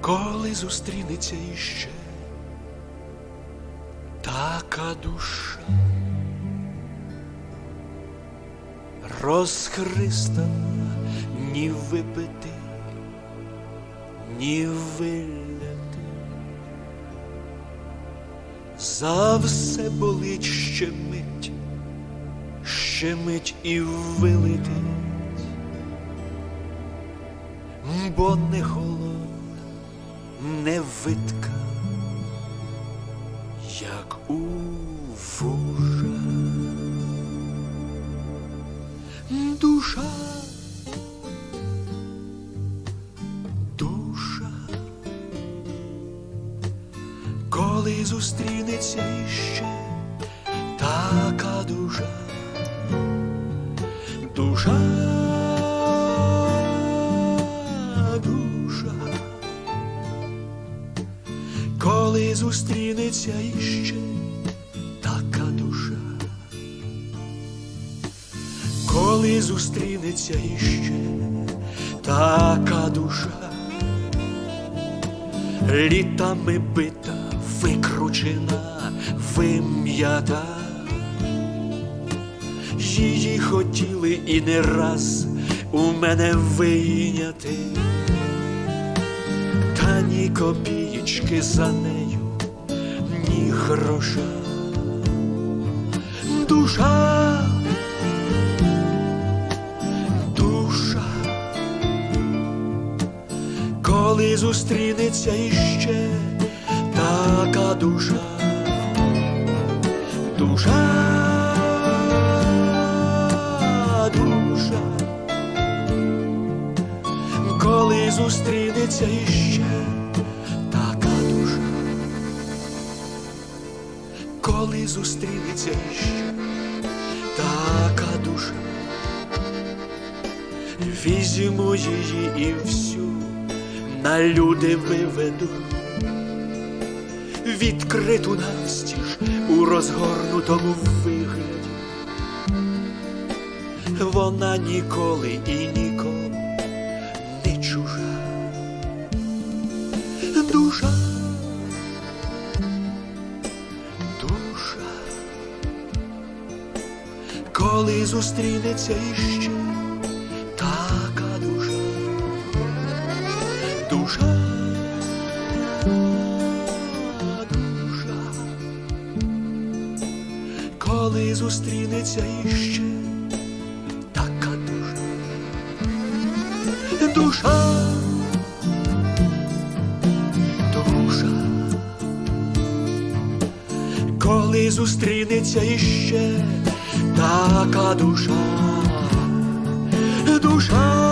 коли зустрінеться іще така душа, розхристана, ні випити, ні виляти. За все болить ще мить, ще мить і вилетить, бо не холодна, не витка, як у вужа. Душа, душа, коли зустрінеться іще така душа, коли зустрінеться іще така душа, коли зустрінеться іще така душа. Літами бита, викручена, вим'ята. Її хотіли і не раз у мене вийняти, ні копієчки за нею, ні гроша. Душа, душа. Коли зустрінеться іще така душа, душа, коли зустрінеться іще коли зустрінеться іще така душа. Візьму її і всю на люди виведу, відкриту навстіж у розгорнутому вигляді. Вона ніколи і нікому не чужа. Душа, коли зустрінеться іще така душа. Душа, душа, коли зустрінеться іще така душа, душа, душа, коли зустрінеться іще така душа, душа.